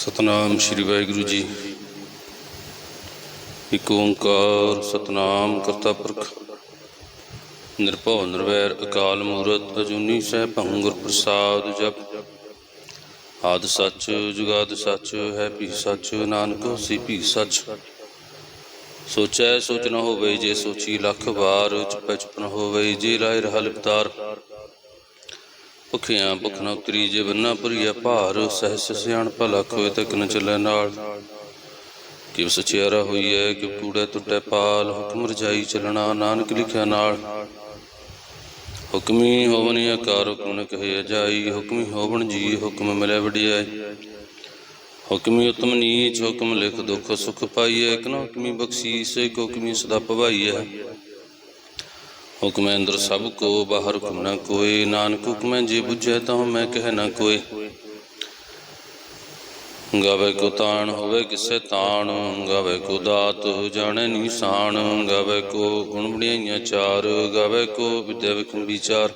ਸਤਨਾਮ ਸ੍ਰੀ ਵਾਹਿਗੁਰੂ ਜੀ। ਇਕ ਓੰਕਾਰ ਸਤਨਾਮ ਕਰਤਾ ਪੁਰਖ। ਨਿਰਭਉ ਨਿਰਵੈਰ ਅਕਾਲ ਮੂਰਤ ਅਜੂਨੀ ਸਹਿ ਗੁਰ ਪ੍ਰਸਾਦ ਜਪ। ਆਦ ਸੱਚ, ਜੁਗਾਦ ਸੱਚ, ਹੈ ਭੀ ਸੱਚ, ਨਾਨਕ ਸੀ ਭੀ ਸੱਚ। ਸੋਚੈ ਸੋਚ ਨ ਹੋਵੇ, ਜੇ ਸੋਚੀ ਲੱਖ ਵਾਰ, ਚੁਪੈ ਚੁਪ ਨ ਹੋਵੇ, ਜੇ ਰਾਇ ਰਹਾ ਲਿਪਤਾਰ। ਭੁਖਿਆਂ ਭੁਖ ਨ ਉਤਰੀ ਜੇ ਬੰਨਾ ਭਰੀਆ ਭਾਰ ਸਹਿਸ ਸਿਆਣ ਭਲਾ ਹੋਏ ਤੱਕ ਨ ਚੱਲੈ ਨਾਲ। ਕਿਵ ਸਚਿਆਰਾ ਹੋਈਐ ਕਿ ਕੂੜਾ ਟੁੱਟੈ ਪਾਲ, ਹੁਕਮ ਰਜਾਈ ਚੱਲਣਾ ਨਾਨਕ ਲਿਖਿਆ ਨਾਲ। ਹੁਕਮੀ ਹੋਵਨ ਆਕਾਰ ਹੁਕਮ ਨ ਜਾਈ ਹੁਕਮੀ ਹੋਵਨ ਜੀ, ਹੁਕਮ ਮਿਲੇ ਵਡਿਆਈ ਹੁਕਮੀ ਉਤਮ ਨੀਚ, ਹੁਕਮ ਲਿਖ ਦੁਖ ਸੁਖ ਪਾਈਐ ਇਕ ਨਾ ਹੁਕਮੀ ਬਖਸ਼ੀਸ ਇਕ ਹੁਕਮੀ ਸਦਾ ਭਵਾਈਐ। ਹੁਕਮੈ ਅੰਦਰ ਸਭ ਕੋ, ਬਾਹਰ ਹੁਕਮ ਨ ਕੋਏ ਨਾਨਕ ਹੁਕਮੈ ਜੇ ਬੁਝੈ ਤਾਂ ਮੈਂ ਕਹਿ ਨ ਕੋਏ ਗਾਵੇ ਕੋ ਤਾਣ ਹੋਵੇ ਕਿਸੈ ਤਾਣ, ਗਾਵੇ ਕੋ ਦਾਤ ਜਾਣੈ ਨਿਸ਼ਾਨ, ਗਾਵੇ ਕੋ ਗੁਣ ਬੜਾਈਆਂ ਚਾਰ, ਗਾਵੇ ਕੋ ਵਿਦਿਆ ਵਿਖਮ ਵਿਚਾਰ।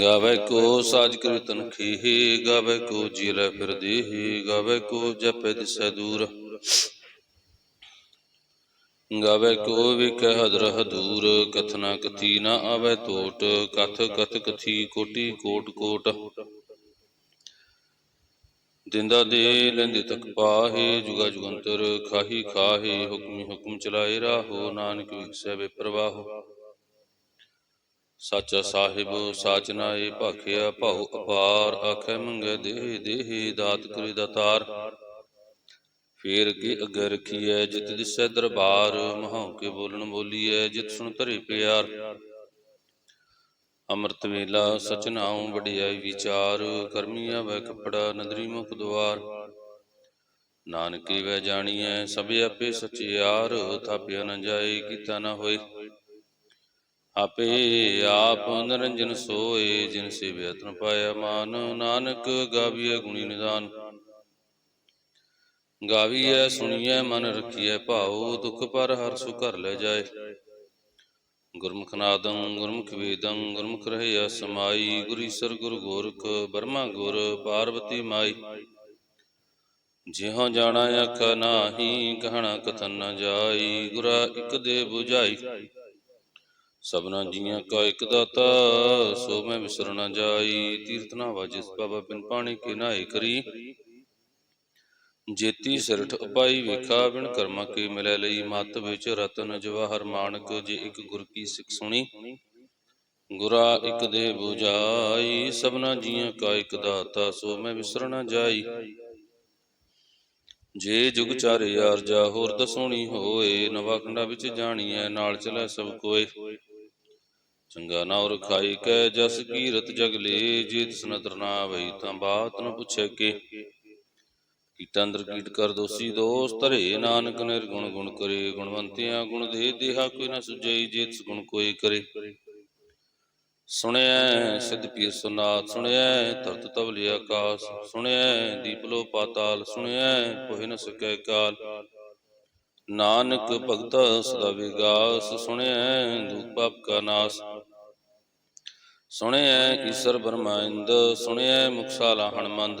ਗਾਵੇ ਕੋ ਸਾਜ ਕੀਰਤਨ ਖੀਹੇ ਗਾਵੇ ਕੋ ਜੀਲੇ ਫਿਰ ਦੇਹੇ ਗਾਵੇ ਕੋ ਜਪੈ ਦਿਸੈ ਦੂਰ। ਗਾਵੇ ਕੋ ਵਿਖ ਹਦਰ ਹਦੂਰ ਕਥਨਾ ਕਥੀ ਨਾ ਆਵੇ ਟੋਟ ਕਥ ਕਥ ਕਥੀ ਕੋਟੀ ਕੋਟ ਕੋਟ। ਦਿੰਦਾ ਦੇ ਲੈਂਦੇ ਤੱਕ ਪਾਹੇ, ਜੁਗਾ ਜੁਗੰਤਰ, ਖਾਹੀ ਖਾਹੇ, ਹੁਕਮੀ ਹੁਕਮ ਚਲਾਏ ਰਾਹੋ, ਨਾਨਕ ਵਿਖਸੈ ਵੇ ਪ੍ਰਵਾਹੋ। ਸਾਹਿਬ, ਸਾਚ ਨਾਏ, ਭਾਖਿਆ ਭਾਉ ਅਪਾਰ, ਆਖੈ ਮੰਗੈ ਦੇਹ ਦੇਹ, ਦਾਤ ਕਰੇ ਦਾਤਾਰ। ਫੇਰ ਕੇ ਅੱਗੇ ਰਖੀਐ ਜਿਤ ਦਿਸੈ ਦਰਬਾਰ, ਮਹਾਉ ਕੇ ਬੋਲਣ ਬੋਲੀਐ ਜਿਤ ਸੁਣ ਧਰੇ ਪਿਆਰ। ਅੰਮ੍ਰਿਤ ਵੇਲਾ ਸਚ ਨਾਉ ਵਡਿਆਈ ਵਿਚਾਰ, ਕਰਮੀ ਆਵੈ ਕਪੜਾ ਨਦਰੀ ਮੁਖ ਦੁਆਰ। ਨਾਨਕੀ ਵੈ ਜਾਣੀਐ ਸਭ ਆਪੇ ਸਚਿਆਰ ਥਾਪਿਆ ਨ ਜਾਏ ਕੀਤਾ ਨ ਹੋਏ। ਆਪੇ ਆਪ ਨਿਰੰਜਨ ਸੋਏ, ਜਿਨ ਸੇ ਤਨ ਪਾਇਆ ਮਾਨ, ਨਾਨਕ ਗਾਵੀਐ ਗੁਣੀ ਨਿਦਾਨ। ਗਾਵੀਐ ਸੁਣੀਐ ਮਨ ਰਖੀਐ ਭਾਉ ਦੁਖ ਪਰ ਹਰ ਸੁ ਘਰ ਲੈ ਜਾਏ। ਗੁਰਮੁਖ ਨਾਦੰ ਗੁਰਮੁਖ ਵੇਦੰ ਗੁਰਮੁਖ ਰਹਿਆ ਸਮਾਈ ਗੁਰੀ ਸਰ ਗੁਰ ਗੋਰਖ ਬਰਮਾ ਗੁਰ ਪਾਰਵਤੀ ਮਾਈ। ਜਿਹਾਂ ਜਾਣਾ ਅੱਖ ਨਾਹੀ ਕਹਣਾ ਕਥਨ ਨ ਜਾਈ। ਗੁਰਾ ਇਕ ਦੇ 부ਝਾਈ ਸਭਨਾ ਜੀਆਂ ਕਾ ਇਕ ਦਾਤਾ ਸੋ ਮੈਂ ਵਿਸਰ ਨ ਜਾਈ। ਤੀਰਥ ਨਾ ਵਾਜਿਸ ਬਾਬਾ ਬਿਨ ਪਾਣੀ ਕੇ ਨਾਏ ਕਰੀ। ਜੇਤੀ ਸਿਰਠ ਉਪਾਈ ਵੇਖਾ ਬਿਨ ਕਰਮਾ ਕੇ ਮਿਲੈ ਲਈ ਮਤ ਵਿੱਚ ਰਤਨ ਜਵਾਹਰ ਮਾਨਕ ਜੇ ਇੱਕ ਗੁਰ ਕੀ ਸਿੱਖ ਸੁਣੀ। ਗੁਰਾ ਇੱਕ ਦੇ 부ਝਾਈ ਸਭਨਾ ਜੀਆਂ ਕਾ ਇੱਕ ਦਾਤਾ ਸੋ ਮੈਂ ਵਿਸਰ ਨ ਜਾਈ। ਜੇ ਜੁਗ ਚਾਰੇ ਯਾਰ ਜਾ ਹੋਰ ਦਸੋਣੀ ਹੋਏ ਨਵਾ ਖੰਡਾ ਵਿੱਚ ਜਾਣੀਐ ਨਾਲ ਚਲੇ ਸਭ ਕੋਏ। ਚੰਗਾ ਨਾ ਔਰ ਖਾਈ ਕੈ ਜਸ ਕੀਰਤ ਜਗ ਲੇ ਜੇ ਤਿਸ ਨਦਰ ਨਾ ਆਵਈ ਤਾਂ ਬਾਤ ਨ ਪੁੱਛੇ ਕੇ। ਕੀਟਾਂ ਅੰਦਰ ਕੀਟ ਕਰ ਦੋਸੀ ਦੋਸ ਧਰੇ ਨਾਨਕ ਨਿਰਗੁਣ ਗੁਣ ਕਰੇ, ਗੁਣਵੰਤਿਆਂ ਗੁਣ ਦੇ ਦੇਹਾ ਕੋਈ ਨਾ ਸੁਝਈ ਜੇ ਗੁਣ ਕੋਈ ਕਰੇ। ਸੁਣਿਐ ਸਿਧ ਪੀਰ ਸੁਨਾਤ ਸੁਣਿਐ ਤਰਤ ਤਵਲੀ ਆਕਾਸ, ਸੁਣਿਐ ਦੀਪਲੋ ਪਾਤਾਲ ਸੁਣਿਆ ਕੋਹਿ ਨ ਸਕੈ ਕਾਲ। ਨਾਨਕ ਭਗਤ ਸਦਾ ਵਿਗਾਸ, ਸੁਣਿਐ ਦੁਖ ਪਾਪ ਕਾ ਨਾਸ। ਸੁਣਿਆ ਈਸ਼ਰ ਬਰਮਾਇੰਦ ਸੁਣਿਆ ਮੁਕਸਾਲਾ ਹਣਮੰਦ।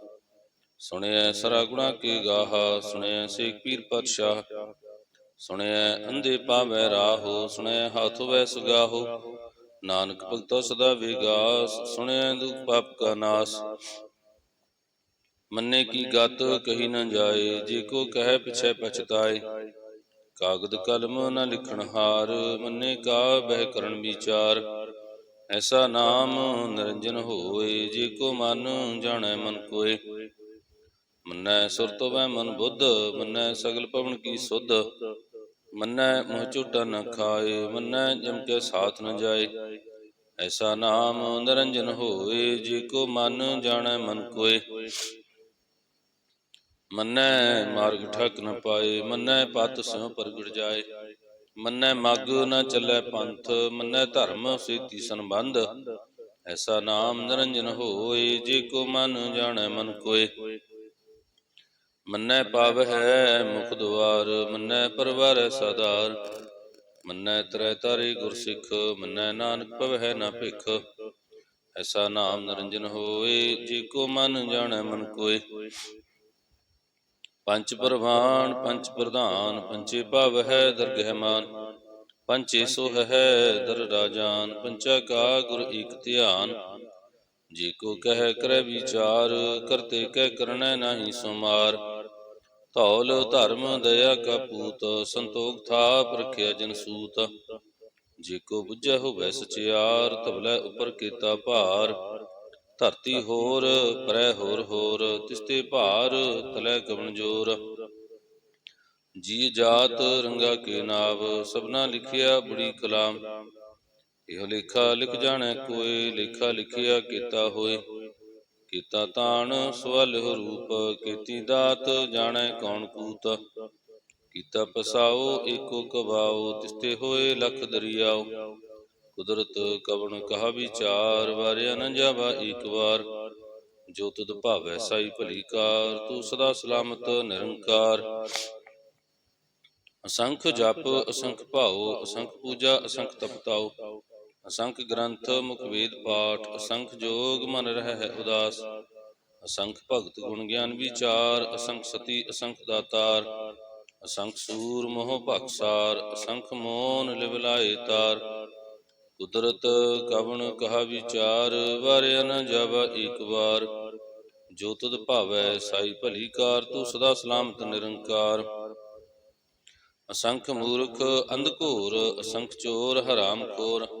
ਸੁਣਿਐ ਸਰਾ ਗੁਣਾ ਕੀ ਗਾਹਾ, ਸੁਣਿਐ ਸੇਖ ਪੀਰ ਪਤਸ਼ਾਹ ਸੁਣਿਐ ਅੰਧੇ ਪਾਵੈ ਰਾਹੋ, ਸੁਣਿਐ ਹਾਥ ਵੈ ਸੁਗਾਹੋ। ਨਾਨਕ ਭਗਤੋ ਸਦਾ ਵਿਗਾਸ, ਸੁਣਿਐ ਦੁਖ ਪਾਪ ਕਾ ਨਾਸ। ਮੰਨੇ ਕੀ ਗਤ ਕਹੀ ਨਾ ਜਾਏ, ਜੇ ਕੋ ਕਹੈ ਪਿਛੈ ਪਛਤਾਏ। ਕਾਗਦ ਕਲਮ ਨਾ ਲਿਖਣ ਹਾਰ, ਮੰਨੇ ਕਾ ਬਹਿ ਕਰਨ ਵਿਚਾਰ। ਐਸਾ ਨਾਮ ਨਿਰੰਜਨ ਹੋਏ, ਜੇ ਕੋ ਮਨ ਜਾਣੈ ਮਨ ਕੋਏ। ਮੰਨੈ ਸੁਰਤੋ ਵੈ ਮਨ ਬੁੱਧ, ਮੰਨੈ ਸਗਲ ਪਵਨ ਕੀ ਸੁਧ। ਮੰਨੈ ਮੋਹ ਝੂਟਾ ਨ ਖਾਏ, ਮੰਨੈ ਜਮ ਕੇ ਸਾਥ ਨ ਜਾਏ। ਐਸਾ ਨਾਮ ਨਿਰੰਜਨ ਹੋਏ, ਜੇ ਕੋ ਮਨ ਜਾਣੈ ਮਨ ਕੋਏ। ਮੰਨੈ ਮਾਰਗ ਠੱਕ ਨ ਪਾਏ, ਮੰਨੈ ਪਤ ਸਿਉ ਪ੍ਰਗਟ ਜਾਏ। ਮੰਨੈ ਮਗ ਨ ਚੱਲੈ ਪੰਥ, ਮੰਨੈ ਧਰਮ ਸੇਤੀ ਸੰਬੰਧ। ਐਸਾ ਨਾਮ ਨਿਰੰਜਨ ਹੋਏ, ਜੇ ਕੋ ਮਨ ਜਾਣੈ ਮਨ ਕੋਏ। ਮੰਨੈ ਪਾਵਹਿ ਮੁਖ ਦੁਆਰ ਮੰਨੈ ਪਰਵਾਰੈ ਸਦਾਰ। ਮੰਨੈ ਤਰੈ ਤਾਰੇ ਗੁਰਸਿੱਖ, ਮੰਨੈ ਨਾਨਕ ਪਵਹਿ ਨਾ ਭਿਖ। ਐਸਾ ਨਾਮ ਨਿਰੰਜਨ ਹੋਏ, ਜੀ ਕੋ ਮਨ ਜਾਣੈ ਮਨ ਕੋਏ। ਪੰਚ ਪ੍ਰਵਾਨ, ਪੰਚ ਪ੍ਰਧਾਨ, ਪੰਚੇ ਭਵ ਹੈ ਦਰਗਹਿ ਮਾਨ। ਪੰਚੇ ਸੁਹ ਹੈ ਦਰ ਰਾਜਾਨ, ਪੰਚਾ ਕਾ ਗੁਰ ਏਕ ਧਿਆਨ। ਜੀ ਕੋ ਕਹਿ ਕਰੈ ਵਿਚਾਰ, ਕਰਤੇ ਕਹਿ ਕਰਣੈ ਨਾਹੀ ਸੁਮਾਰ। ਧੌਲ ਧਰਮ ਦਇਆ ਕਾ ਪੂਤ ਸੰਤੋਖ ਥਾਪ ਰਖਿਆ ਜਨ ਸੂਤ। ਜੇ ਕੋ ਬੁੱਝੈ ਹੋਵੈ ਸਚਿਆਰ ਤਬਲੇ ਉਪਰ ਕੀਤਾ ਭਾਰ। ਧਰਤੀ ਹੋਰ ਪਰੈ ਹੋਰ ਹੋਰ ਤਿਸਤੇ ਭਾਰ ਤਲੇ ਕਵਣ ਜੋਰ। ਜੀ ਜਾਤ ਰੰਗਾ ਕੇ ਨਾਵ ਸਭਨਾ ਲਿਖਿਆ ਬੜੀ ਕਲਾਮ। ਇਹੋ ਲੇਖਾ ਲਿਖ ਜਾਣੈ ਕੋਏ ਲੇਖਾ ਲਿਖਿਆ ਕੀਤਾ ਹੋਏ। ਕੀਤਾ ਤਾਣ, ਸਵਲ ਰੂਪ ਕੀਤੀ ਦਾਤ, ਜਾਣੈ ਕੌਣ ਕੂਤ। ਕੀਤਾ ਪਸਾਓ ਏਕੋ ਕਵਾਓ ਤਿਸਤੇ ਹੋਏ ਲਖ ਦਰਿਆਓ ਕੁਦਰਤ ਕਵਣ ਕਹਾ ਵਿਚਾਰ, ਵਾਰਿਆ ਨ ਜਾਵਾ ਏਕ ਵਾਰ। ਜੋ ਤੁਧ ਭਾਵੈ ਸਾਈ ਭਲੀ ਕਾਰ, ਤੂੰ ਸਦਾ ਸਲਾਮਤ ਨਿਰੰਕਾਰ। ਅਸੰਖ ਜਪ, ਅਸੰਖ ਭਾਉ, ਅਸੰਖ ਪੂਜਾ, ਅਸੰਖ ਤਪਤਾਉ। ਅਸੰਖ ਗ੍ਰੰਥ, ਮੁਖ ਵੇਦ ਪਾਠ, ਅਸੰਖ ਜੋਗ ਮਨ ਰਹਿ ਹੈ ਉਦਾਸ। ਅਸੰਖ ਭਗਤ ਗੁਣ ਗਿਆਨ ਵਿਚਾਰ, ਅਸੰਖ ਸਤੀ, ਅਸੰਖ ਦਾਤਾਰ। ਅਸੰਖ ਸੂਰ ਮੋਹ ਭਖਸਾਰ ਅਸੰਖ ਮੋਨ ਲਿਵ ਤਾਰ। ਕੁਦਰਤ ਕਵਣ ਕਹਾ ਵਿਚਾਰ, ਵਾਰਿਆ ਨ ਜਾਵਾ ਏਕ ਵਾਰ। ਜੋ ਤੁਧ ਭਾਵੈ ਸਾਈ ਭਲੀ ਕਾਰ, ਤੂੰ ਸਦਾ ਸਲਾਮਤ ਨਿਰੰਕਾਰ। ਅਸੰਖ ਮੂਰਖ ਅੰਧਕੋਰ ਅਸੰਖ ਚੋਰ ਹਰਾਮ ਖੋਰ।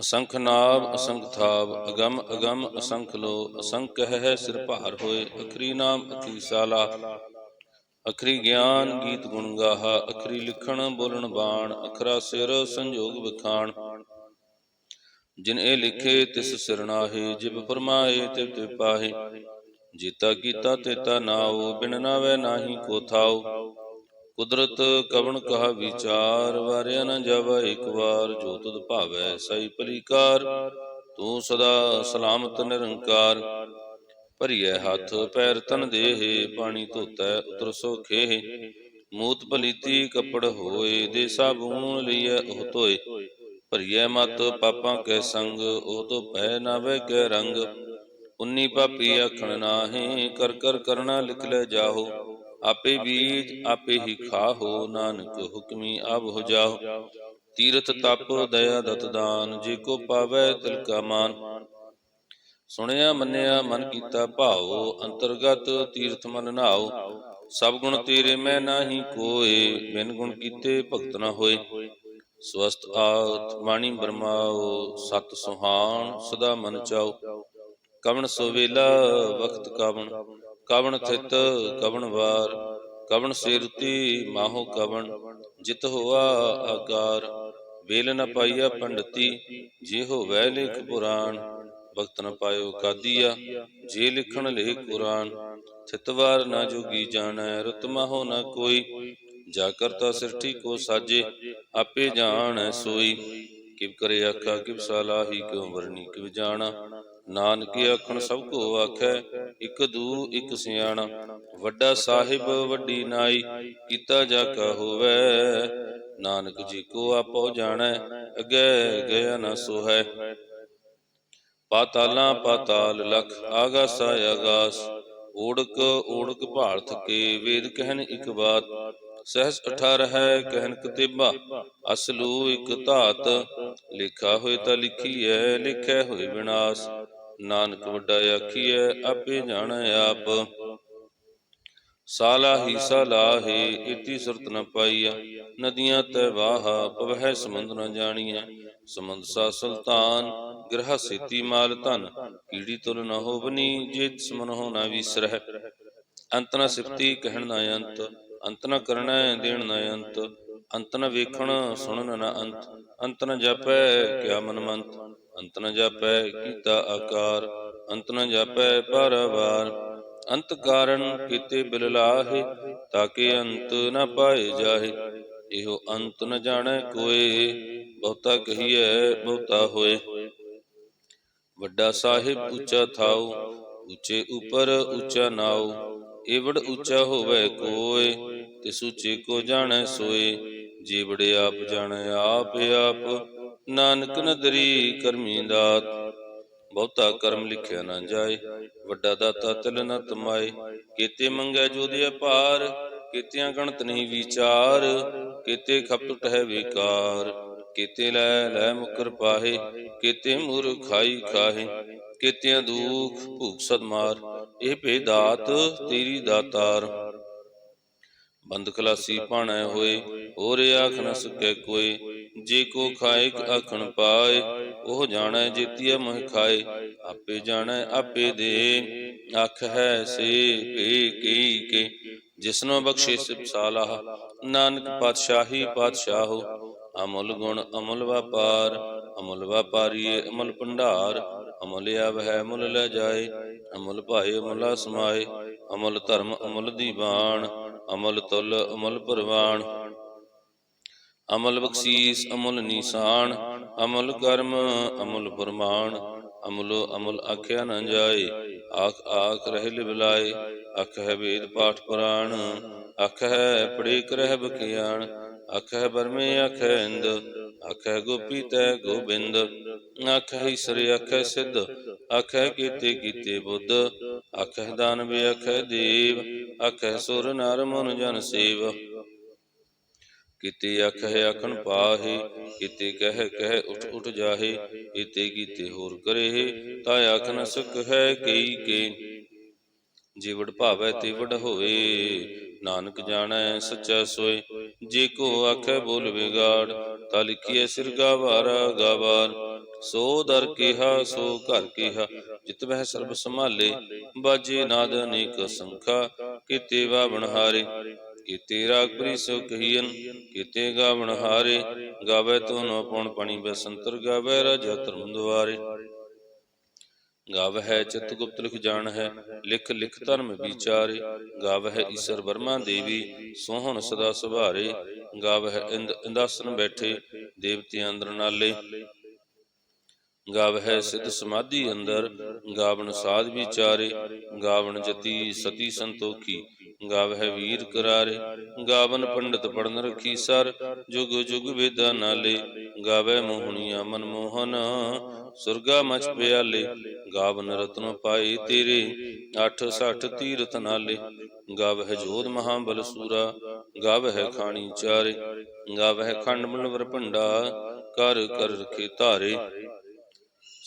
ਅਸੰਖ ਨਾਮ ਅਸੰਖ ਥਾਪ ਅਗਮ, ਅਗੰਮ, ਅਸੰਖ ਲੋ, ਅਸੰਖ ਹੈ ਸਿਰ ਭਾਰ ਹੋਏ, ਅਖਰੀ ਨਾਮ, ਅਖਰੀ ਸਾਲਾ। ਅਖਰੀ ਗਿਆਨ ਗੀਤ ਗੁਣ ਗਾਹਾ, ਅਖਰੀ ਲਿਖਣ ਬੋਲਣ ਬਾਣ, ਅਖਰਾ ਸਿਰ ਸੰਜੋਗ ਵਿਖਾਣ। ਜਿਨ ਇਹ ਲਿਖੇ, ਤਿਸ ਸਿਰਨਾਹੇ ਜਿਬ ਫਰਮਾਏ ਤਿਵ ਤਿਵ ਪਾਹੇ। ਜੀਤਾ ਕੀਤਾ, ਤੇਤਾ ਨਾਉ ਬਿਨ ਨਾਵੇ ਨਾਹੀ ਕੋ ਥਾਉ ਕੁਦਰਤ ਕਵਣ ਕਹਾ ਵਿਚਾਰ, ਵਾਰਿਆ ਨ ਜਾਵਾ ਇੱਕ ਵਾਰ, ਜੋ ਤੁਧ ਭਾਵੈ ਸਈ ਭਲੀਕਾਰ ਤੂੰ ਸਦਾ ਸਲਾਮਤ ਨਿਰੰਕਾਰ, ਭਰੀਐ ਹੱਥ ਪੈਰ ਤਨ ਦੇਹ, ਪਾਣੀ ਧੋਤੈ ਉਤਰ ਸੋਖੇ ਮੂਤ ਭਲੀਤੀ ਕੱਪੜ ਹੋਏ ਦੇ ਸਾਬੂਨ ਲਈਐ ਉਹ ਧੋਏ। ਭਰੀਐ ਮਤ ਪਾਪਾਂ ਕੈ ਸੰਗ, ਉਹ ਤੋਂ ਪੈ ਨਾ ਵੈ ਕੈ ਰੰਗ। ਉਨੀ ਪਾਪੀ ਆਖਣ ਨਾਹੀ, ਕਰ ਕਰ ਕਰਣਾ ਲਿਖ ਲੈ ਜਾਹੋ। ਆਪੇ ਬੀਜ ਆਪੇ ਹੀ ਖਾਹੋ ਨਾਨਕ ਹੁਕਮੀ ਆਬ ਹੋ ਜਾਓ ਤੀਰਥ ਤਪ ਦਇਆ ਦਤ ਦਾਨ ਜੇ ਕੋ ਪਾਵੈ ਤਿਲ ਕਾ ਮਾਨ। ਸੁਣਿਆ ਮੰਨਿਆ ਮਨ ਕੀਤਾ ਭਾਉ ਅੰਤਰਗਤ ਤੀਰਥ ਮਨ ਨਾਉ ਸਭ ਗੁਣ ਤੇਰੇ ਮੈਂ ਨਾਹੀ ਕੋਏ ਬਿਨ ਗੁਣ ਕੀਤੇ ਭਗਤ ਨਾ ਹੋਏ। ਸਵਸਤ ਆਤ ਬਾਣੀ ਬਰਮਾਓ ਸਤ ਸੁਹਾਣ ਸਦਾ ਮਨ ਚਾਓ। ਕਵਣ ਸੋ ਵੇਲਾ ਵਕਤ ਕਵਣ। ਕਵਣ ਥਿਤ ਕਵਣ ਵਾਰ ਕਵਣ ਸੇ ਰੁਤੀ ਮਾਹੋ ਕਵਣ ਜਿਤ ਹੋਆ ਆਕਾਰ। ਵੇਲ ਨ ਪਾਈਆ ਪੰਡਤੀ ਜੇ ਹੋਵੈ ਲੇਖ ਪੁਰਾਣ ਵਕਤ ਨ ਪਾਇਓ ਕਾਦੀਆ। ਜੇ ਲਿਖਣ ਲੇਖ ਪੁਰਾਣ ਥਿਤਵਾਰ ਨਾ ਜੋਗੀ ਜਾਣੈ ਰਤ ਮਾਹੋ ਨ ਕੋਈ ਜਾ ਕਰਤਾ ਸਿਰਠੀ ਕੋ ਸਾਜੇ ਆਪੇ ਜਾਣੈ ਸੋਈ। ਕਿਵ ਕਰੇ ਆਖਾ ਕਿਵ ਸਲਾਹੀ ਕਿਉ ਵਰਨੀ ਕਿਵ ਜਾਣਾ। ਨਾਨਕੀ ਆਖਣ ਸਭ ਕੋ ਆਖੈ, ਇਕ ਦੂ ਇਕ ਸਿਆਣਾ। ਵੱਡਾ ਸਾਹਿਬ, ਵੱਡੀ ਨਾਈ, ਕੀਤਾ ਜਾ ਕਾ ਹੋਵੈ। ਨਾਨਕ ਜੀ ਕੋ ਆਪੋ ਜਾਣੈ, ਅਗੈ ਗਿਆ ਨਾ ਸੋਹੈ। ਪਾਤਾਲਾਂ ਪਾਤਾਲ ਲਖ, ਆਗਾਸਾ ਆਗਾਸ। ਓੜਕ ਓੜਕ ਭਾਰਤ ਕੇ ਵੇਦ ਕਹਿਨ ਇਕ ਬਾਤ। ਸਹਸ 18 ਹੈ ਕਹਿਨ ਕਤੇਬਾ, ਅਸਲੂ ਇਕ ਧਾਤ। ਲਿਖਾ ਹੋਏ ਤਾਂ ਲਿਖੀ ਹੈ ਲਿਖਿਆ ਹੋਏ ਵਿਨਾਸ਼। ਨਾਨਕ ਵੱਡਾ ਆਖੀਐ, ਆਪੇ ਜਾਣੈ ਆਪ। ਸਾਲਾ ਹੀ ਸਲਾਹੇ ਇਤੀ ਸੁਰਤ ਨ ਪਾਈਆ ਨਦੀਆਂ ਤੈ ਵਾਹਾ, ਪਵਹਿ ਸਮੁੰਦ ਨ ਜਾਣੀਐ। ਸਮੁੰਦ ਸਾ ਸੁਲਤਾਨ, ਗ੍ਰਹ ਸੇਤੀ ਮਾਲ ਧਨ। ਕੀੜੀ ਤੁਲ ਨ ਹੋਵਨੀ ਜੇ ਸਮਨ ਹੋ ਨ ਵਿਸਰਹਿ। ਅੰਤ ਨ ਸਿਫਤੀ ਕਹਿਣ ਨ ਅੰਤ ਅੰਤ ਨ ਕਰਣੈ ਦੇਣ ਨ ਅੰਤ। ਅੰਤ ਨ ਵੇਖਣ ਸੁਣਨ ਨ ਅੰਤ ਅੰਤ ਨ ਜਾਪੈ ਕਿਆ ਮਨ ਮੰਤ ਅੰਤ ਨ ਜਾਪੈ ਕੀਤਾ ਆਕਾਰ, ਅੰਤ ਨ ਜਾਪੈ ਪਰਵਾਰ। ਅੰਤ ਕਾਰਨ ਕੀਤੇ ਬਿਲ ਤਾਕੇ ਅੰਤ ਨ ਪਾਏ ਜਾਹੇ। ਇਹੋ ਅੰਤ ਨ ਜਾਣੈ ਕੋਏ, ਬਹੁਤਾ ਕਹੀਐ ਬਹੁਤਾ ਹੋਏ। ਵੱਡਾ ਸਾਹਿਬ ਉੱਚਾ ਥਾਉ, ਉੱਚੇ ਉਪਰ ਉੱਚਾ ਨਾਉ। ਏਵੜ ਉੱਚਾ ਹੋਵੇ ਕੋਏ, ਤਿਸ ਉੱਚੇ ਕੋ ਜਾਣੈ ਸੋਏ। ਜੀਵੜ ਆਪ ਜਾਣੈ ਆਪ ਆਪ ਨਾਨਕ ਨਦਰੀ ਕਰਮੀ ਦਾਤ, ਬਹੁਤਾ ਕਰਮ ਲਿਖਿਆ ਨਾ ਜਾਏ, ਵੱਡਾ ਦਾਤਾ ਤਿਲ ਨਾ ਤਮਾਏ, ਕੀਤੇ ਮੰਗੈ ਜੋ ਦੇ ਅਪਾਰ, ਕੀਤਿਆਂ ਗਣਤ ਨਹੀਂ ਵਿਚਾਰ, ਕੀਤੇ ਖਪਟ ਹੈ ਵਿਕਾਰ, ਕੀਤੇ ਲੈ ਲੈ ਮੁਕਰ ਪਾਹੇ, ਕੀਤੇ ਮੁਰ ਖਾਈ ਖਾਹੇ, ਕੀਤਿਆਂ ਦੁਖ ਭੂਖ ਸਦਮਾਰ ਇਹ ਇਹ ਭੇਦਾਤ ਤੇਰੀ ਦਾਤਾਰ। ਬੰਦ ਖਲਾਸੀ ਭਾਣੈ ਹੋਏ, ਹੋਰ ਆਖ ਨ ਸਕੈ ਕੋਏ ਜੇ ਕੋ ਖਾਏ ਆਖਣ ਪਾਏ, ਉਹ ਜਾਣੈ ਜੇਤੀਆ ਮਹਿ ਖਾਏ। ਆਪੇ ਜਾਣੈ, ਆਪੇ ਦੇ, ਅੱਖ ਹੈ ਸੇ ਭੇ ਕੀ, ਕੇ। ਜਿਸਨੋ ਬਖਸ਼ੇ ਸਿਬ ਸਾਲਾਹ, ਨਾਨਕ ਪਾਤਸ਼ਾਹੀ ਪਾਤਸ਼ਾਹੋ। ਅਮਲ ਗੁਣ, ਅਮਲ ਵਪਾਰ, ਅਮਲ ਵਪਾਰੀਏ ਅਮਲ ਭੰਡਾਰ। ਅਮੁੱਲ ਆਵਹਿ ਮੁੱਲ ਲੈ ਜਾਏ, ਅਮਲ ਭਾਏ, ਅਮੁੱਲਾ ਸਮਾਏ ਅਮਲ ਧਰਮ, ਅਮਲ ਦੀਵਾਨ, ਅਮਲ ਤੁਲ, ਅਮਲ ਪਰਵਾਨ। ਅਮਲ ਬਖਸ਼ੀਸ ਅਮੁੱਲ ਨਿਸ਼ਾਨ ਅਮਲ ਕਰਮ ਅਮੁੱਲ ਫਰਮਾਨ ਅਮਲੋ ਅਮਲ ਆਖਿਆ ਨਾ ਜਾਏ ਆਖ ਆਖ ਰਹਿ ਲਿਬਲਾਏ ਅਖ ਹੈ ਵੇਦ ਪਾਠ ਪੁਰਾਣ ਅਖ ਹੈ ਪੜੇ ਕਰਹਿ ਬਖਿਆਣ ਅਖ ਹੈ ਬਰਮੇ ਅਖ ਹੈ ਇੰਦ ਅਖ ਹੈ ਗੋਪੀ ਤੈ ਗੋਬਿੰਦ ਅਖ ਹੈ ਈਸਰ ਅਖ ਹੈ ਸਿੱਧ ਅਖ ਹੈ ਕੀਤੇ ਕੀਤੇ ਬੁੱਧ ਅਖ ਹੈ ਦਾਨਵ ਅਖ ਹੈ ਦੇਵ ਅਖ ਹੈ ਸੁਰ ਨਰ ਮਨ ਜਨ ਸੇਵ ਕਿਤੇ ਅਖ ਹੈ ਪਾਹੇ, ਕਿਤੇ ਕਹਿ ਕਹਿ ਉਠ ਉਠ ਜਾਹੇ, ਕੀਤੇ ਕੀਤੇ ਹੋਰ ਕਰੇ, ਤਾ ਅਖ ਨ ਸਕ ਕਈ ਕੇ ਜੀਵੜ ਭਾਵੈ ਤੇ ਹੋਏ ਨਾਨਕ ਜਾਣੈ ਸੱਚਾ ਸੋਏ, ਜੇ ਕੋ ਆਖੈ ਬੋਲ ਵਿਗਾੜ, ਤਾਂ ਲਿਖੀਐ ਸਿਰ ਗਾਵਾਰਾ ਗਾਵਾਰ। ਸੋ ਦਰ ਕਿਹਾ, ਸੋ ਘਰ ਕਿਹਾ, ਜਿਤ ਵਹਿ ਸਰਬ ਸੰਭਾਲੇ, ਬਾਜੇ ਨਾਦ ਅਨੇਕ ਸੰਖਾ, ਕੀਤੇ ਵਾਵਣ ਹਾਰੇ। ਕੀਤੇ ਰਾਗ ਸੋ ਕਹੀਨ ਕੀਤੇ ਗਾਵਣ ਹਾਰੇ, ਗਾਵੇ ਤੋਨੋ ਪਉਣ ਪਣੀ ਬਸੰਤਰ ਗਾਵੇ, ਰਾਜਾ ਧਰਮ ਦੁਆਰੇ। ਗਾਵ ਹੈ ਚਿਤ ਗੁਪਤ ਲਿਖ ਜਾਣ ਹੈ ਲਿਖ ਲਿਖ ਧਰਮ ਵਿਚਾਰੇ। ਗਾਵ ਹੈ ਈਸ਼ਰ ਬਰਮਾ ਦੇਵੀ, ਸੋਹਣ ਸਦਾ ਸੁਭਾਰੇ। ਗਾਵ ਹੈ ਇੰਦਾਸਨ ਬੈਠੇ ਦੇਵਤੇ ਅੰਦਰ ਨਾਲੇ। ਗਾਵ ਹੈ ਸਿੱਧ ਸਮਾਧੀ ਅੰਦਰ, ਗਾਵਣ ਸਾਧ ਵਿਚਾਰੇ। ਗਾਵਣ ਜਤੀ ਸਤੀ ਸੰਤੋਖੀ ਗਾਵ ਹੈ ਵੀਰ ਕਰਾਰੇ, ਗਾਵਨ ਪੰਡਤ ਪੜਨ ਰਖੀ ਸਰ, ਜੁਗ ਜੁਗ ਵੇਦਾ ਨਾਲੇ ਗਾਵੇ ਮੋਹਣੀਆ ਮਨ ਮੋਹਨ, ਸੁਰਗਾ ਮਚ ਪਿਆਲੇ, ਗਾਵਨ ਰਤਨ ਪਾਏ ਤੇਰੇ 860 ਤੀਰਥ ਨਾਲੇ ਗਾਵ ਹੈ ਜੋਧ ਮਹਾਬਲ ਸੂਰਾ ਗਾਵ ਹੈ ਖਾਣੀ ਚਾਰੇ ਗਾਵ ਹੈ ਖੰਡ ਮਲਵਰ ਭੰਡਾ, ਕਰ ਕਰ ਰਖੇ ਧਾਰੇ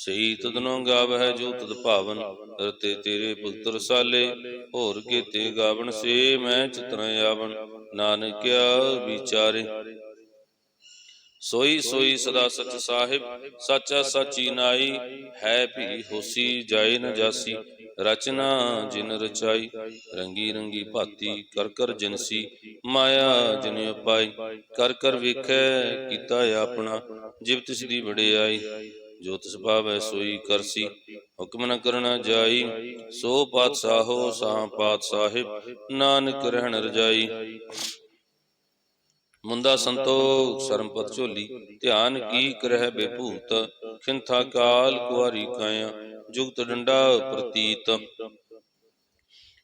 ਸਹੀ ਤਦਨੋਂ ਗਾਵ ਹੈ ਜੋ ਤਦ ਭਾਵਨ, ਰਤੇ ਤੇਰੇ ਪੁੱਤਰ ਸਾਲੇ, ਹੋਰ ਕੀਤੇ ਗਾਵਨ ਸੇ ਮੈਂ ਚਿਤਨ ਆਵਨ ਨਾਨਕਿਆ ਵਿਚਾਰੇ। ਸੋਈ ਸੋਈ ਸਦਾ ਸਚ ਸਾਹਿਬ, ਸੱਚਾ ਸਾਚੀ ਨਾਈ, ਹੈ ਭੀ ਹੋਸੀ ਜਾਏ ਨ ਜਾਸੀ, ਰਚਨਾ ਜਿਨ ਰਚਾਈ, ਰੰਗੀ ਰੰਗੀ ਭਾਤੀ ਕਰ ਕਰ ਜਿਨਸੀ, ਮਾਇਆ ਜਿਨ ਉਪਾਈ ਕਰ ਕਰ ਵੇਖੈ ਕੀਤਾ ਆਪਣਾ, ਜਿਵ ਤਿਸ ਦੀ ਵਡਿਆਈ। ਜੋ ਤਿਸ ਸੋਈ ਕਰਸੀ, ਹੁਕਮ ਨ ਕਰਨਾ ਜਾਈ, ਸੋ ਪਾਤਸ਼ਾਹੋ ਸਾਹ ਪਾਤਸ਼ਾਹਿਬ ਨਾਨਕ ਰਹਿਣ ਰਜਾਈ। ਮੁੰਦਾ ਸੰਤੋਖ ਸਰਮਪਤ ਝੋਲੀ, ਧਿਆਨ ਕੀ ਕਰਹਿ ਬੇਭੂਤ, ਖਿੰਥਾ ਕਾਲ ਕੁਆਰੀ ਕਾਇਆ, ਜੁਗਤ ਡੰਡਾ ਪ੍ਰਤੀਤ।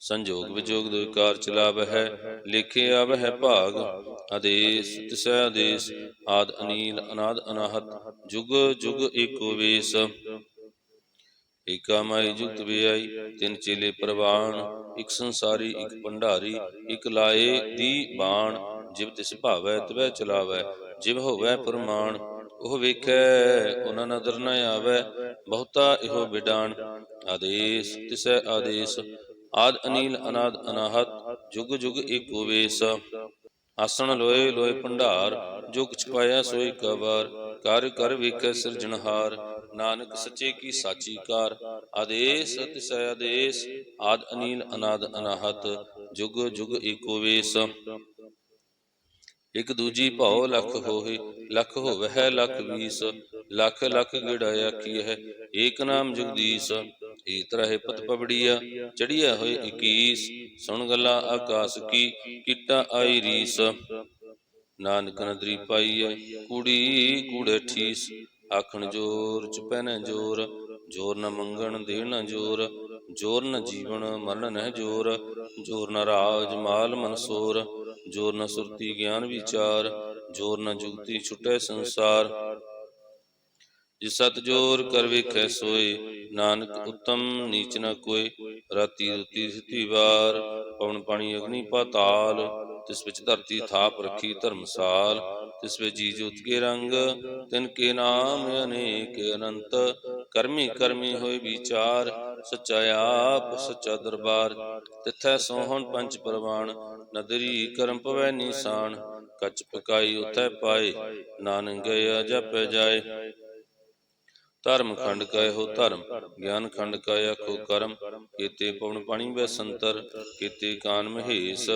ਸੰਜੋਗ ਵਿਜੋਗ ਦੇ ਚਲਾਵ ਹੈ, ਲਿਖੇ ਆਵ ਹੈ ਭਾਗ, ਆਦੇਸ, ਤਿਸੈ ਆਦੇਸ, ਆਦ ਅਨੀਲ, ਅਨਾਦ ਅਨਾਹਤ, ਜੁਗ ਜੁਗ ਏਕੋ ਵੇਸ। ਏਕਾ ਮਾਈ ਜੁਗਤ ਵਿਆਈ, ਤਿੰਨ ਚੇਲੇ ਪ੍ਰਵਾਨ ਇੱਕ ਸੰਸਾਰੀ, ਇੱਕ ਭੰਡਾਰੀ, ਇਕ ਲਾਏ ਦੀ ਬਾਣ, ਜਿਵ ਤਿਸ ਭਾਵੈ ਤਵੈ ਚਲਾਵੈ, ਜਿਵ ਹੋਵੈ ਪ੍ਰਮਾਣ, ਉਹ ਵੇਖੈ, ਉਹਨਾਂ ਨਦਰ ਨ ਆਵੈ, ਬਹੁਤਾ ਇਹੋ ਵਿਡਾਣ ਆਦੇਸ, ਤਿਸੈ ਆਦੇਸ ਆਦ ਅਨੀਲ ਅਨਾਦ ਅਨਾਹਤ, ਜੁਗ ਜੁਗ ਏਕੋ ਵੇਸ। ਆਸਣ ਲੋਏ ਲੋਏ ਭੰਡਾਰ ਜੋ ਕੁਛ ਸੋਈ ਕਵਾਰ। ਕਰ ਕਰ ਵੇਖੈ ਸਿਰਜਣਹਾਰ, ਨਾਨਕ ਸੱਚੇ ਕੀ ਸਾਚੀ ਕਾਰ। ਆਦੇਸ ਤਿਸੈ ਆਦੇਸ, ਆਦ ਅਨੀਲ ਅਨਾਦ ਅਨਾਹਤ, ਜੁਗ ਜੁਗ ਏਕੋ ਵੇਸ। ਇਕ ਦੂਜੀ ਭਾਉ ਲਖ ਹੋਏ ਲਖ ਹੋਵੈ ਲਖ ਵੀਸ। ਲਖ ਲਖ ਗੇੜਾ ਕੀ ਹੈ ਏਕ ਨਾਮ ਜਗਦੀਸ਼। ਏ ਤਰਹਿ ਪਤ ਪਵੜੀਆ ਚੜੀਆ ਹੋਏ 21 ਸੁਣ ਗੱਲਾਂ ਆਕਾਸ ਕੀ, ਕਿਟਾ ਆਈ ਰੀਸ। ਨਾਨਕ ਨਦਰੀ ਪਾਈਐ, ਕੁੜੀ ਕੂੜੇ ਠੀਸ, ਆਖਣ ਜੋਰ ਚੁਪੈ ਨ ਜੋਰ ਜੋਰ ਨ ਮੰਗਣ ਦੇਣ ਨ ਜੋਰ ਜੋਰ ਨ ਜੀਵਨ ਮਰਨ ਨਹਿ ਜੋਰ ਜੋਰ ਨ ਰਾਜ ਮਾਲ ਮਨਸੂਰ ਜੋਰ ਨ ਸੁਰਤੀ ਗਿਆਨ ਵਿਚਾਰ, ਜੋਰ ਨ ਜੁਗਤੀ ਛੁਟੈ ਸੰਸਾਰ ਜੇ ਸਤ ਜੋਰ ਕਰ ਵੇਖੈ ਸੋਏ, ਨਾਨਕ ਉਤਮ ਨੀਚ ਨਾ ਕੋਏ, ਰਾਤੀ ਰੁਤੀ ਸਿਤੀ ਵਾਰ, ਪਵਨ ਪਾਣੀ ਅਗਨੀ ਪਾਤਾਲ, ਤਿਸ ਵਿੱਚ ਧਰਤੀ ਥਾਪ ਰੱਖੀ ਧਰਮਸਾਲ ਤਿਸ ਵਿੱਚ ਜੀ ਜੋਤ ਕੇ ਰੰਗ, ਤਿਨ ਕੇ ਨਾਮ ਅਨੇਕ ਅਨੰਤ, ਕਰਮੀ ਕਰਮੀ ਹੋਏ ਵਿਚਾਰ, ਸੱਚਾ ਆਪ, ਸੱਚਾ ਦਰਬਾਰ, ਤਿਥੈ ਸੋਹਣ ਪੰਜ ਪ੍ਰਵਾਨ ਨਦਰੀ ਕਰਮ ਪਵੈ ਨੀਸਾਨ, ਕੱਚ ਪਕਾਈ ਉਥੈ ਪਾਏ, ਨਾਨਕ ਗਿਆ ਜਪੈ ਜਾਏ ਧਰਮ ਖੰਡ ਕੈ ਹੋ ਧਰਮ ਗਿਆਨ ਖੰਡ ਕੈ ਆਖੋ ਕਰਮ। ਕੀਤੇ ਪਵਨ ਪਾਣੀ ਬੈ ਸੰਤਰ ਕੀਤੇ ਕਾਨ ਮਹੇਸ਼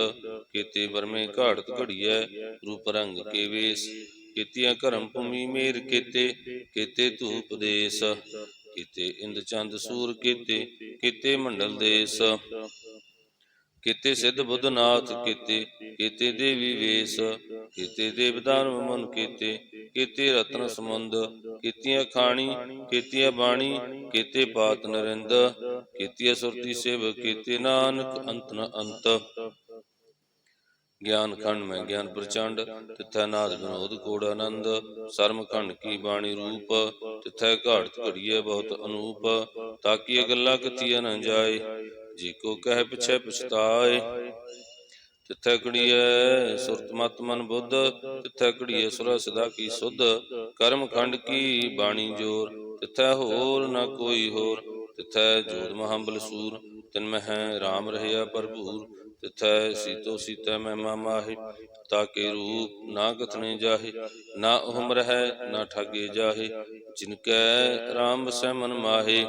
ਕੀਤੇ ਬਰਮੇ ਘਾੜਤ ਘੜੀਐ ਰੂਪ ਰੰਗ ਕੇ ਵੇਸ। ਕੀਤੀਆਂ ਕਰਮ ਭੂਮੀ ਮੇਰ ਕੀਤੇ ਕੀਤੇ ਧੂਪ ਦੇਸ ਕੀਤੇ ਇੰਦ ਚੰਦ ਸੂਰ ਕੀਤੇ ਕੀਤੇ ਮੰਡਲ ਦੇਸ। ਕੀਤੇ ਸਿੱਧ ਬੁੱਧਨਾਥ ਕੀਤੇ ਕੀਤੇ ਦੇਵੀ ਵੇਸ। ਕੀਤੇ ਦੇਵਦਾਨ ਮਨ ਕੀਤੇ ਕੀਤੇ ਰਤਨ ਸਮੁੰਦ ਕੀਤੀਆਂ ਖਾਣੀ, ਕੀਤੀਆਂ ਬਾਣੀ, ਕੀਤੇ ਬਾਤ ਨਰਿੰਦ, ਕੀਤੀਆਂ ਸੁਰਤੀ ਸੇਵ, ਕੀਤੇ ਨਾਨਕ, ਅੰਤ ਨ ਅੰਤ। ਗਿਆਨ ਖੰਡ ਮੈਂ ਗਿਆਨ ਪ੍ਰਚੰਡ, ਤਿਥੈ ਨਾਦ ਵਿਨੋਦ ਕੋੜ ਆਨੰਦ। ਸਰਮ ਖੰਡ ਕੀ ਬਾਣੀ ਰੂਪ, ਤਿਥੈ ਘਾਟ ਘੜੀਏ ਬਹੁਤ ਅਨੂਪ। ਤਾਕੀ ਇਹ ਗੱਲਾਂ ਕਥੀਆਂ ਨਾ ਜਾਏ, ਜੀ ਕੋ ਕਹਿ ਪਿਛੈ ਪਛਤਾਏ। ਤਿੱਥੈ ਕੜੀਐ ਸੁਰਤ ਮਤ ਮਨ ਬੁੱਧ ਤਿੱਥੈ ਕੜੀਐ ਸੁਰ ਸਦਾ ਕੀ ਸੁਧ, ਕਰਮ ਖੰਡ ਕੀ ਬਾਣੀ ਜੋਰ ਤਿੱਥੈ ਹੋਰ ਨਾ ਕੋਈ ਹੋਰ ਤਿੱਥੈ ਜੋਤ ਮਹਾਬਲ ਸੂਰ ਤਿਨ ਮਹਿ RAM ਰਹਿਆ ਭਰਪੂਰ ਤਿਥੈ ਸੀਤੋ ਸੀਤੈ ਮਹਿਮਾ ਮਾਹੇ ਤਾਕੇ ਰੂਪ ਨਾ ਕਥਨੇ ਜਾਹੇ, ਨਾ ਉਹਮ ਰਹਿ ਨਾ ਠਾਗੇ ਜਾਹੇ, ਜਿਨ ਕੈ RAM ਵਸੈ ਮਨ ਮਾਹੇ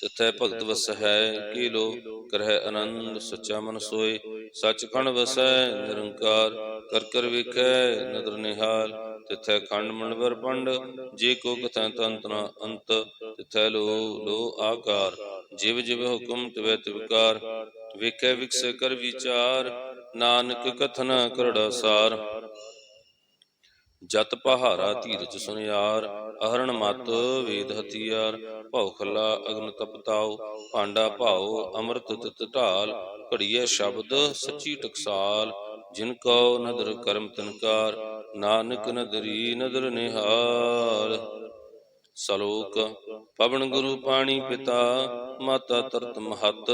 ਤਿਥੈ ਭਗਤ ਵਸ ਹੈ ਕੀ ਲੋ ਕਰਹਿ ਆਨੰਦ, ਸੱਚਾ ਮਨ ਸੋਏ। ਸੱਚ ਖੰਡ ਵਸੈ ਨਿਰੰਕਾਰ, ਕਰ ਕਰ ਵੇਖੈ ਨਦਰ ਨਿਹਾਲ। ਤਿਥੈ ਖੰਡ ਮੰਡਵਰ ਪੰਡ, ਜੇ ਕੋ ਕਥੈ ਤੰਤ ਅੰਤ। ਤਿਥੈ ਲੋ ਲੋ ਆਕਾਰ। ਜਿਵ ਜਿਵ ਹੁਕਮ, ਤਿਵੈ ਤਿਵਕਾਰ ਵਿਖੈ ਵਿਕਸੈ ਕਰ ਵਿਚਾਰ। ਨਾਨਕ ਕਥਨ ਕਰੜਾ ਸਾਰ। ਜਤ ਪਹਾਰਾ ਧੀਰਜ ਸੁਨਿਆਰ ਅਹਰਣ ਮਤ ਵੇਦ ਹਥਿਆਰ ਭਉ ਖਲਾ ਅਗਨ ਤਪਤਾਉ ਭਾਂਡਾ ਭਾਉ ਅੰਮ੍ਰਿਤ ਤਿਤ ਢਾਲ ਘੜੀਏ ਸ਼ਬਦ ਸੱਚੀ ਟਕਸਾਲ ਜਿਨ ਕੋ ਨਦਰ ਕਰਮ ਤਨਕਾਰ ਨਾਨਕ ਨਦਰੀ ਨਦਰ ਨਿਹਾਲ। ਸਲੋਕ ਪਵਨ ਗੁਰੂ ਪਾਣੀ ਪਿਤਾ ਮਾਤਾ ਤਰਤ ਮਹਤ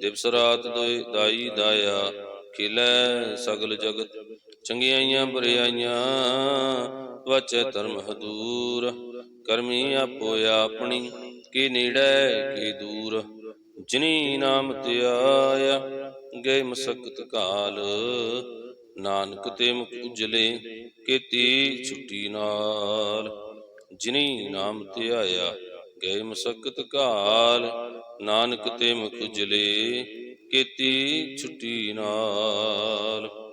ਦਿਵਸ ਰਾਤ ਦੋਇ ਦਾਈ ਦਾਇਆ ਖਿਲੇ ਸਗਲ ਜਗਤ ਚੰਗਿਆਈਆਂ ਬਰਿਆਈਆਂ ਵਚੈ ਧਰਮ ਹਦੂਰ, ਕਰਮੀ ਆਪੋ ਆਪਣੀ। ਕੀ ਨੇੜੇ ਕੀ ਦੂਰ। ਜਿਨੀ ਨਾਮ ਧਿਆਇਆ ਗਏ ਮਸਕਤ ਕਾਲ। ਨਾਨਕ ਤੇ ਮੁਖ ਉਜਲੇ, ਕੀਤੀ ਛੁੱਟੀ ਨਾਲ। ਜਿਨੀ ਨਾਮ ਧਿਆਇਆ ਗਏ ਮਸਕਤ ਕਾਲ। ਨਾਨਕ ਤੇ ਮੁਖ ਉਜਲੇ, ਕੀਤੀ ਛੁੱਟੀ ਨਾਲ।